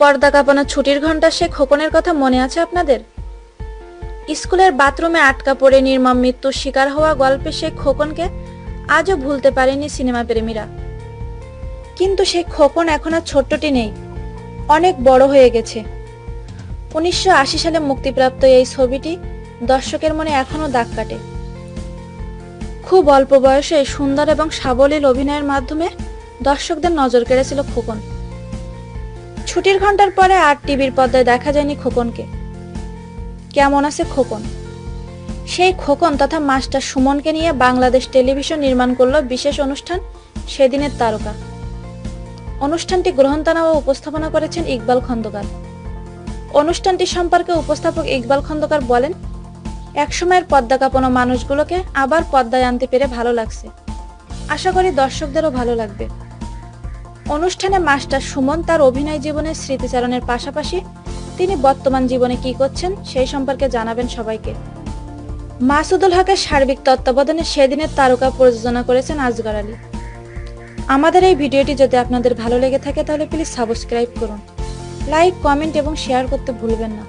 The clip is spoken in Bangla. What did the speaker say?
পর্দা কাঁপানো ছুটির ঘণ্টা সে খোকনের কথা মনে আছে আপনাদের? স্কুলের বাথরুমে আটকা পড়ে নির্মম মৃত্যুর শিকার হওয়া গল্পে সে খোকনকে আজও ভুলতে পারেনি সিনেমা প্রেমীরা। কিন্তু সেই খোকন এখন আর ছোট্টটি নেই, অনেক বড় হয়ে গেছে। উনিশশো আশি সালে মুক্তিপ্রাপ্ত এই ছবিটি দর্শকের মনে এখনও দাগ কাটে। খুব অল্প বয়সে সুন্দর এবং সাবলীল অভিনয়ের মাধ্যমে দর্শকদের নজর কেড়েছিল খোকন। ছুটির ঘণ্টার পরে আর টিভির পর্দায় দেখা যায়নি খোকনকে। কেমন আছে খোকন? সেই খোকন তথা মাস্টার সুমনকে নিয়ে বাংলাদেশ টেলিভিশন নির্মাণ করল বিশেষ অনুষ্ঠান সেদিনের তারকা। অনুষ্ঠানটি গ্রহণতানা ও উপস্থাপনা করেছেন ইকবাল খন্দকার। অনুষ্ঠানটি সম্পর্কে উপস্থাপক ইকবাল খন্দকার বলেন একসময়ের পদ্মা কাঁপানো মানুষগুলোকে আবার পদ্মায় আনতে পেরে ভালো লাগছে। আশা করি দর্শকদেরও ভালো লাগবে। অনুষ্ঠানে মাস্টার সুমন তার অভিনয় জীবনের স্মৃতিচারণের পাশাপাশি তিনি বর্তমান জীবনে কি করছেন সেই সম্পর্কে জানাবেন সবাইকে। মাসুদুল হকের সার্বিক তত্ত্বাবধানে সেদিনের তারকা প্রযোজনা করেছেন আজগর আলী। আমাদের এই ভিডিওটি যদি আপনাদের ভালো লেগে থাকে তাহলে প্লিজ সাবস্ক্রাইব করুন। লাইক কমেন্ট এবং শেয়ার করতে ভুলবেন না।